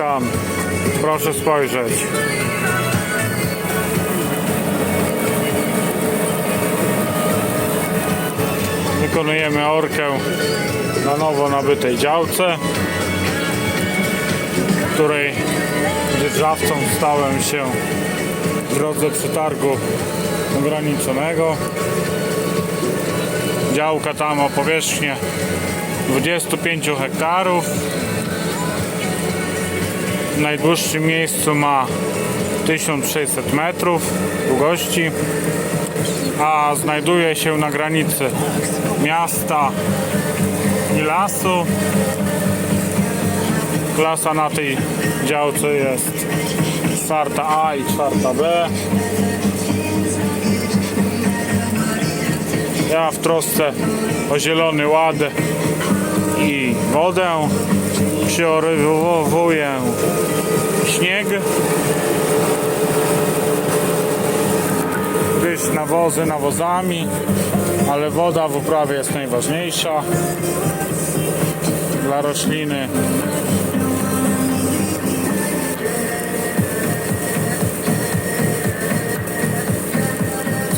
skan. Proszę spojrzeć. Wykonujemy orkę na nowo nabytej działce, której dzierżawcą stałem się w drodze przetargu ograniczonego. Działka tam o powierzchnię 25 hektarów. W najdłuższym miejscu ma 1600 metrów długości, a znajduje się na granicy miasta i lasu. Klasa na tej działce jest czwarta A i czwarta B. Ja w trosce o zielony ład i wodę przyorywuję nawozy nawozami ale woda w uprawie jest najważniejsza dla rośliny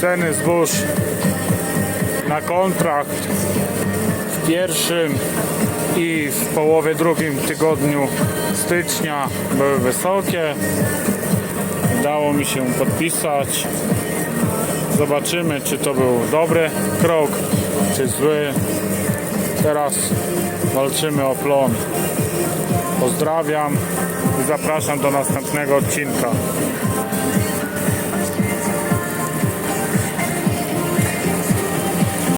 ceny zbóż na kontrakt w pierwszym i w połowie drugim tygodniu stycznia były wysokie. Udało mi się podpisać. Zobaczymy, czy to był dobry krok, czy zły. Teraz walczymy o plon. Pozdrawiam i zapraszam do następnego odcinka.